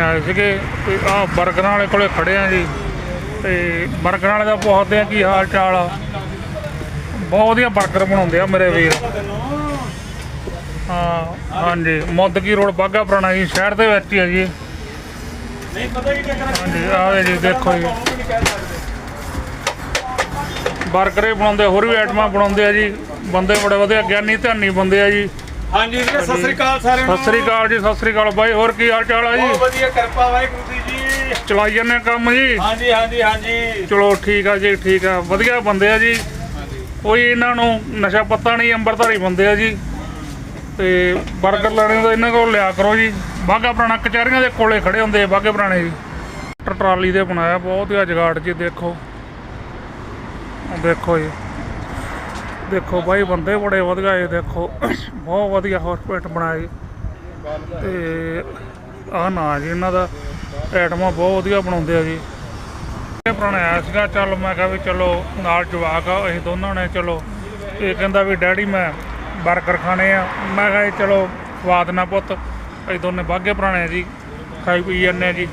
ਆਏ ਸੀਗੇ ਤੇ ਆ ਬਰਗਰਾਂ ਵਾਲੇ ਕੋਲੇ ਖੜੇ ਆ ਜੀ। ਤੇ ਬਰਗਰਾਂ ਵਾਲੇ ਦਾ ਪੁੱਛਦੇ ਆ ਕੀ ਹਾਲ ਚਾਲ ਆ। ਬਹੁਤ ਵਧੀਆ ਬਰਗਰ ਬਣਾਉਂਦੇ ਆ ਮੇਰੇ ਵੀਰ। ਹਾਂ, ਹਾਂਜੀ। ਮੁੱਦਕੀ ਰੋਡ ਬਾਗਾ ਪੁਰਾਣਾ ਜੀ, ਸ਼ਹਿਰ ਦੇ ਵਿੱਚ ਹੀ ਆ ਜੀ। ਨਹੀਂ ਪਤਾ ਕੀ ਚੱਕਰ ਹਾਂਜੀ ਆਵੇ ਜੀ, ਦੇਖੋ ਜੀ। ਨਹੀਂ ਬਣਾਉਂਦੇ ਹੋਰ ਵੀ ਆਈਟਮਾਂ ਬਣਾਉਂਦੇ ਆ ਜੀ। ਬੰਦੇ ਬੜੇ ਵਧੀਆ, ਗਿਆਨੀ ਧਿਆਨੀ ਬੰਦੇ ਆ ਜੀ। ਹਾਂਜੀ ਵੀਰੇ ਸਤਿ ਸ੍ਰੀ ਅਕਾਲ ਸਾਰਿਆਂ ਨੂੰ। ਸਤਿ ਸ੍ਰੀ ਅਕਾਲ ਜੀ ਸਤਿ ਸ੍ਰੀ ਅਕਾਲ ਬਾਈ ਹੋਰ ਕੀ ਹਾਲ ਚਾਲ ਆ ਜੀ? ਬਹੁਤ ਵਧੀਆ ਕਿਰਪਾ ਵਾਹਿਗੁਰੂ ਦੀ ਜੀ। ਚਲਾਈ ਜਾਂਦੇ ਆ ਕੰਮ ਜੀ? ਹਾਂਜੀ ਹਾਂਜੀ ਹਾਂਜੀ। ਚਲੋ ਠੀਕ ਆ ਜੀ ਠੀਕ ਆ। ਵਧੀਆ ਬੰਦੇ ਆ ਜੀ। ਕੋਈ ਇਹਨਾਂ ਨੂੰ ਨਸ਼ਾ ਪੱਤਾ ਨਹੀਂ ਅੰਬਰਧਾਰੀ ਬੰਦੇ ਆ ਜੀ। ਤੇ 버ਗਰ ਲੈਣੇ ਤਾਂ ਇਹਨਾਂ ਕੋਲ ਲਿਆ ਕਰੋ ਜੀ। ਬਾਗਾ ਪੁਰਾਣਾ ਕਚਹਿਰੀਆਂ ਦੇ ਕੋਲੇ ਖੜੇ ਹੁੰਦੇ ਆ ਬਾਗੇ ਪੁਰਾਣੇ ਜੀ। ਟਰ- ਟਰਾਲੀ ਦੇ ਬਣਾਇਆ ਬਹੁਤ ਹੀ ਜਗਾੜ ਜੀ ਦੇਖੋ। ਦੇਖੋ ਜੀ। ਦੇਖੋ ਬਾਈ, ਬੰਦੇ ਬੜੇ ਵਧੀਆ ਇਹ ਦੇਖੋ। ਬਹੁਤ ਵਧੀਆ ਹਸਪੀਟਲ ਬਣਾਇਆ ਜੀ ਤੇ ਆਹ ਨਾ ਜੀ, ਇਹਨਾਂ ਦਾ ਐਟਮਾਂ ਬਹੁਤ ਵਧੀਆ ਬਣਾਉਂਦੇ ਆ ਜੀ। ਇਹ ਪੁਰਾਣਾ ਆਇਆ ਸੀਗਾ, ਚੱਲ ਮੈਂ ਕਿਹਾ ਵੀ ਚਲੋ ਨਾਲ ਜਵਾਕ ਆ, ਅਸੀਂ ਦੋਨਾਂ ਨੇ ਚਲੋ। ਇਹ ਕਹਿੰਦਾ ਵੀ ਡੈਡੀ, ਮੈਂ ਬਰਗਰ ਖਾਣੇ ਆ। ਮੈਂ ਕਿਹਾ ਜੀ ਚਲੋ ਸਵਾਦ ਨਾ ਪੁੱਤ, ਅਸੀਂ ਦੋਨੇ ਬਾਗੇ ਪੁਰਾਣੇ ਜੀ, ਖਾਈ ਪੀ ਜਾਂਦੇ ਆ ਜੀ।